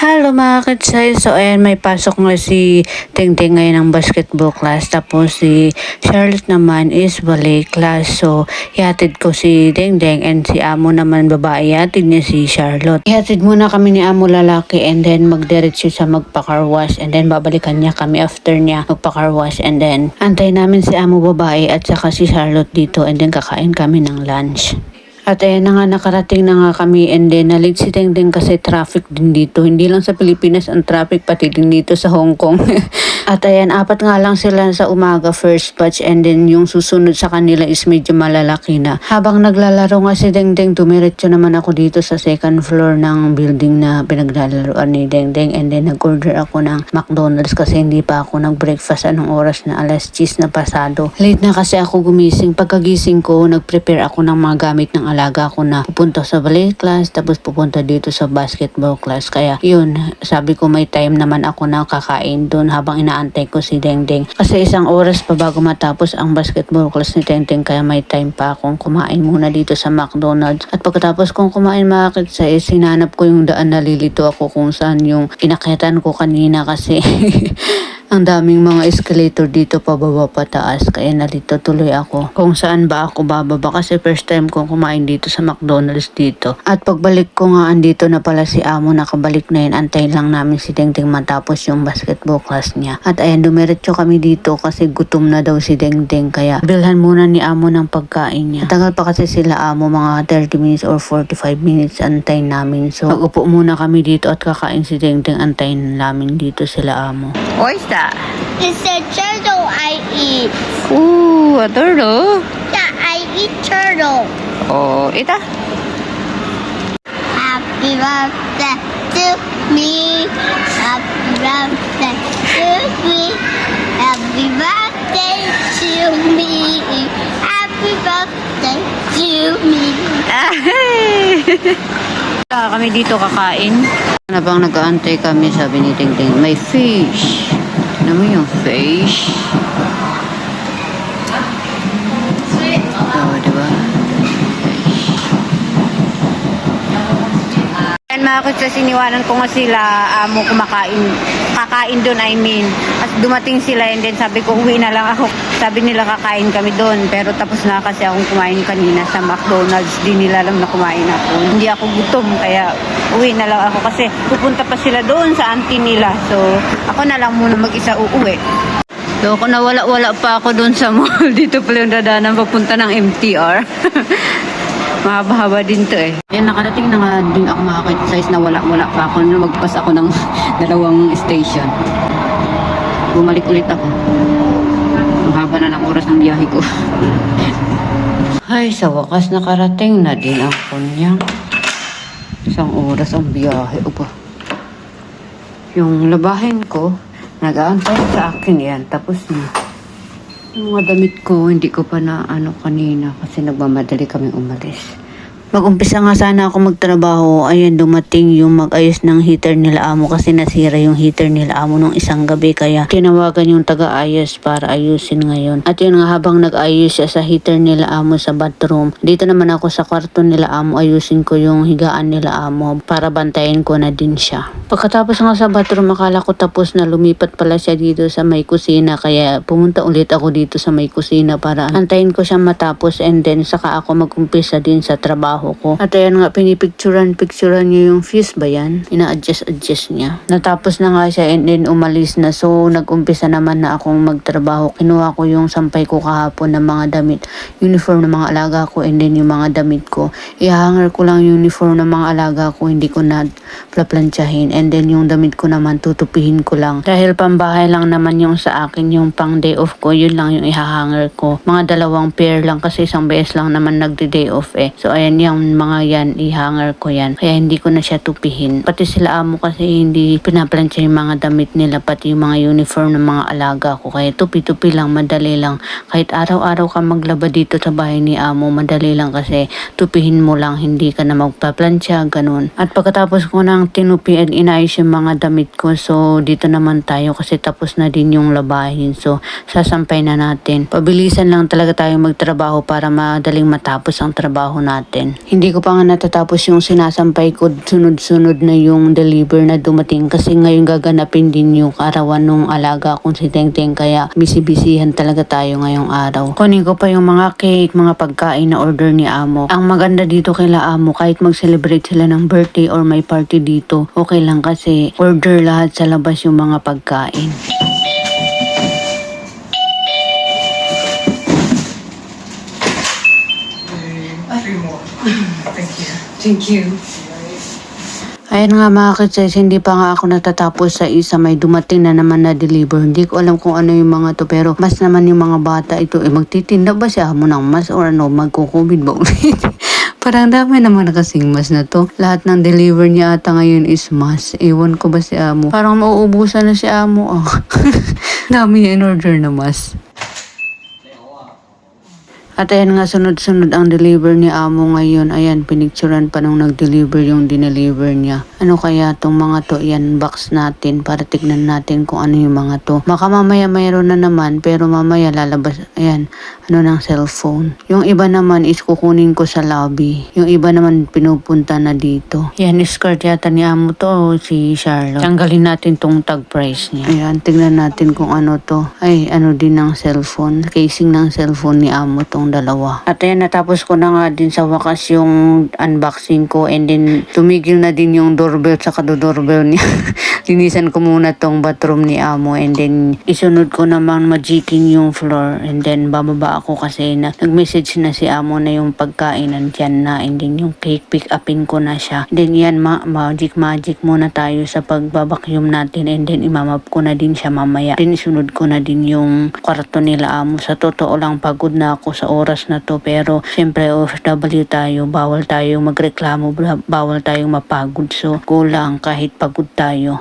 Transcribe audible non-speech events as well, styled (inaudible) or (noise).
Hello mga katsay. So ayan may pasok nga si Tingting ngayon ng basketball class. Tapos si Charlotte naman is ballet class. So ihatid ko si Dingding and si Amo naman babae. Ihatid niya si Charlotte. Ihatid muna kami ni Amo lalaki and then magdiretso sa magpa-car wash and then babalikan niya kami after niya magpa-car wash and then antay namin si Amo babae at saka si Charlotte dito and then kakain kami ng lunch. At ayan na nga, nakarating na nga kami and then nalig si Teng Teng kasi traffic din dito. Hindi lang sa Pilipinas ang traffic, pati din dito sa Hong Kong. (laughs) At ayan, apat nga lang sila sa umaga first batch and then yung susunod sa kanila is medyo malalaki na. Habang naglalaro nga si Deng Deng, dumiretso naman ako dito sa second floor ng building na pinaglalaroan ni Deng Deng and then nag-order ako ng McDonald's kasi hindi pa ako nag-breakfast anong oras na alas 10 na pasado. Late na kasi ako gumising. Pagkagising ko, nag-prepare ako ng mga gamit ng alaga ko na pupunta sa ballet class tapos pupunta dito sa basketball class. Kaya yun, sabi ko may time naman ako na kakain doon habang inaantay ko si Deng Deng. Kasi isang oras pa bago matapos ang basketball class ni Deng Deng kaya may time pa akong kumain muna dito sa McDonald's. At pagkatapos kong kumain mga kitsa, eh, sinanap ko yung daan nalilito ako kung saan yung inakyatan ko kanina kasi (laughs) ang daming mga escalator dito pababa pataas. Kaya nalito tuloy ako. Kung saan ba ako bababa? Kasi first time kong kumain dito sa McDonald's dito. At pagbalik ko nga andito na pala si Amo. Nakabalik na yun. Antayin lang namin si Dengdeng matapos yung basketball class niya. At ayan dumiretso kami dito kasi gutom na daw si Dengdeng kaya bilhan muna ni Amo ng pagkain niya. Tagal pa kasi sila Amo mga 30 minutes or 45 minutes antayin namin. So magupo muna kami dito at kakain si Dengdeng antayin namin dito sila Amo. Oyster. It's a turtle I eat. Ooh, a turtle. Yeah, I eat turtle. Oh, ita. Happy birthday to me. Happy birthday to me. Happy birthday to me. Happy birthday to me. Saka (laughs) kami dito kakain. Habang nag-aantay kami, sabi ni Ting Ting, may fish. Ano mo yung Mga kutsa, siniwanan ko nga sila amo kumakain. Kakain doon, I mean. At dumating sila and then sabi ko, uwi na lang ako. Sabi nila kakain kami doon. Pero tapos na kasi akong kumain kanina sa McDonald's. Di nila alam na kumain ako. Hindi ako gutom, kaya uwi na lang ako. Kasi pupunta pa sila doon sa auntie nila. So, ako na lang muna mag-isa uuwi. So, kung nawala-wala pa ako doon sa mall, (laughs) dito pala yung dadaanan papunta ng MTR. (laughs) Mahaba-haba din to eh. Yan, nakarating na nga din ako makakit-size na wala-wala pa ako. Nung magpas ako ng (laughs) dalawang station. Bumalik ulit ako. Ang haba na ng oras ng biyahe ko. (laughs) Ay, sa wakas nakarating na din ako niya. Isang oras ang biyahe. Upa. Yung labahin ko, nag-aantay sa akin yan. Tapos na. Yung mga damit ko, hindi ko pa na ano kanina kasi nagmamadali kami umalis. Mag-umpisa nga sana ako magtrabaho, ayan dumating yung mag-ayos ng heater nila amo kasi nasira yung heater nila amo nung isang gabi. Kaya tinawagan yung taga-ayos para ayusin ngayon. At yun nga habang nag-ayos siya sa heater nila amo sa bathroom, dito naman ako sa kwarto nila amo ayusin ko yung higaan nila amo para bantayin ko na din siya. Pagkatapos nga sa bathroom, akala ko tapos na. Lumipat pala siya dito sa may kusina. Kaya pumunta ulit ako dito sa may kusina para antayin ko siya matapos. And then saka ako mag-umpisa din sa trabaho ko. At ayan nga, pinipicturan, picturan niya yung fuse ba yan? Ina-adjust-adjust niya. Natapos na nga siya and then umalis na. So, nag-umpisa naman na akong magtrabaho. Kinuha ko yung sampay ko kahapon ng mga damit. Uniform ng mga alaga ko and then yung mga damit ko. Ihahanger ko lang yung uniform ng mga alaga ko. Hindi ko na plaplansyahin. And then yung damit ko naman, tutupihin ko lang. Dahil pambahay lang naman yung sa akin, yung pang day off ko, yun lang yung ihahanger ko. Mga dalawang pair lang kasi isang beses lang naman nagde-day off eh. So, ayan mga yan, ihanger ko yan. Kaya hindi ko na siya tupihin. Pati sila amo kasi hindi pinaplansya yung mga damit nila, pati yung mga uniform ng mga alaga ko. Kaya tupi-tupi lang, madali lang. Kahit araw-araw ka maglaba dito sa bahay ni amo, madali lang kasi tupihin mo lang, hindi ka na magpaplansya, ganun. At pagkatapos ko nang tinupi at inayos yung mga damit ko, so dito naman tayo kasi tapos na din yung labahin. So, sasampay na natin. Pabilisan lang talaga tayo magtrabaho para madaling matapos ang trabaho natin. Hindi ko pa nga natatapos yung sinasampay ko. Sunod-sunod na yung deliver na dumating kasi ngayon gaganapin din yung karawan nung alaga kong si Teng-Teng kaya bisibisihan talaga tayo ngayong araw. Kunin ko pa yung mga cake, mga pagkain na order ni Amo. Ang maganda dito kila Amo kahit mag-celebrate sila ng birthday or may party dito, okay lang kasi order lahat sa labas yung mga pagkain. Thank you. Ayan nga mga kids, hindi pa nga ako natatapos sa isa. May dumating na naman na deliver. Hindi ko alam kung ano yung mga to. Pero mas naman yung mga bata ito. Eh, magtitinda ba siya mo ng mas or ano? Magkukubid ba ulit? (laughs) Parang dami naman na kasing mas na to. Lahat ng deliver niya ata ngayon is mas. Ewan ko ba si Amo. Parang mauubusan na si Amo. Oh. (laughs) dami in order na mas. At ayan nga, sunod-sunod ang deliver ni Amo ngayon. Ayan, pinicturan pa nung nag-deliver yung dineliver niya. Ano kaya tong mga to? Ayan, box natin para tignan natin kung ano yung mga to. Baka mamaya mayroon na naman, pero mamaya lalabas, ayan, ano ng cellphone. Yung iba naman is kukunin ko sa lobby. Yung iba naman pinupunta na dito. Yan, skirt yata ni Amo to, si Charlotte. Tanggalin natin tong tag price niya. Ayan, tignan natin kung ano to. Ay, ano din ng cellphone. Casing ng cellphone ni Amo tong dalawa. At ayan, natapos ko na nga din sa wakas yung unboxing ko and then tumigil na din yung doorbell sa doorbell niya. (laughs) Linisan ko muna tong bathroom ni Amo and then isunod ko naman majiking yung floor and then bababa ako kasi na nag-message na si Amo na yung pagkain. Nandyan na. And then yung cake pick upin ko na siya. Then yan ma magic magic muna tayo sa pagbabakyum natin. And then imamap ko na din siya mamaya. Then isunod ko na din yung kwarto nila Amo. Sa totoo lang pagod na ako sa oras na to. Pero syempre OFW tayo. Bawal tayo magreklamo. Bawal tayong mapagod. So kulang kahit pagod tayo